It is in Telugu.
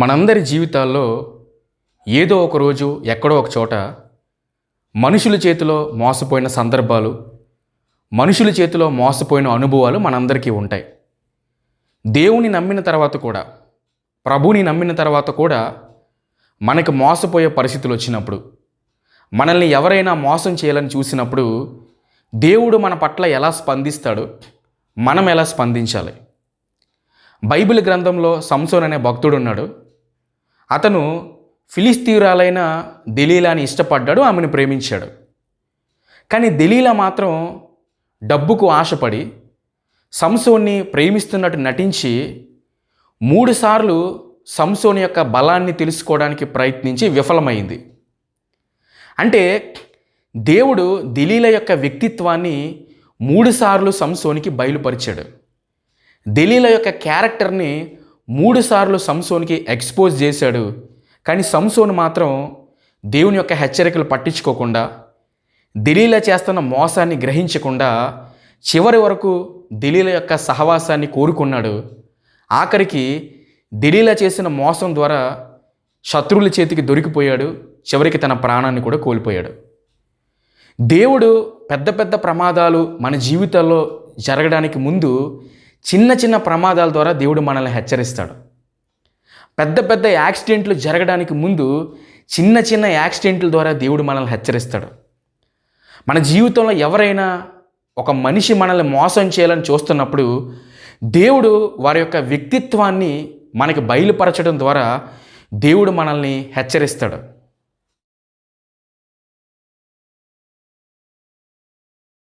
మనందరి జీవితాల్లో ఏదో ఒక రోజు ఎక్కడో ఒక చోట మనుషుల చేతిలో మోసపోయిన సందర్భాలు మనుషుల చేతిలో మోసపోయిన అనుభవాలు మనందరికీ ఉంటాయి. దేవుని నమ్మిన తర్వాత కూడా ప్రభుని నమ్మిన తర్వాత కూడా మనకు మోసపోయే పరిస్థితులు వచ్చినప్పుడు మనల్ని ఎవరైనా మోసం చేయాలని చూసినప్పుడు దేవుడు మన పట్ల ఎలా స్పందిస్తాడు? మనం ఎలా స్పందించాలి? బైబిల్ గ్రంథంలో సంసోన్ అనే భక్తుడు ఉన్నాడు అతను ఫిలిస్తీయురాలైన దెలీలాని ఇష్టపడ్డాడు ఆమెను ప్రేమించాడు. కానీ దెలీలా మాత్రం డబ్బుకు ఆశపడి సంసోన్ని ప్రేమిస్తున్నట్టు నటించి మూడుసార్లు సంసోన్ యొక్క బలాన్ని తెలుసుకోవడానికి ప్రయత్నించి విఫలమైంది. అంటే దేవుడు దిలీల యొక్క వ్యక్తిత్వాన్ని మూడుసార్లు సంసోనికి బయలుపరిచాడు. దిలీల యొక్క క్యారెక్టర్ని మూడుసార్లు సంసోన్కి ఎక్స్పోజ్ చేశాడు. కానీ సంసోన్ మాత్రం దేవుని యొక్క హెచ్చరికలు పట్టించుకోకుండా దలీల చేస్తున్న మోసాన్ని గ్రహించకుండా చివరి వరకు దిలీల యొక్క సహవాసాన్ని కోరుకున్నాడు. ఆఖరికి దలీల చేసిన మోసం ద్వారా శత్రువుల చేతికి దొరికిపోయాడు చివరికి తన ప్రాణాన్ని కూడా కోల్పోయాడు. దేవుడు పెద్ద పెద్ద ప్రమాదాలు మన జీవితాల్లో జరగడానికి ముందు చిన్న చిన్న ప్రమాదాల ద్వారా దేవుడు మనల్ని హెచ్చరిస్తాడు. పెద్ద పెద్ద యాక్సిడెంట్లు జరగడానికి ముందు చిన్న చిన్న యాక్సిడెంట్ల ద్వారా దేవుడు మనల్ని హెచ్చరిస్తాడు. మన జీవితంలో ఎవరైనా ఒక మనిషి మనల్ని మోసం చేయాలని చూస్తున్నప్పుడు దేవుడు వారి యొక్క వ్యక్తిత్వాన్ని మనకి బయలుపరచడం ద్వారా దేవుడు మనల్ని హెచ్చరిస్తాడు.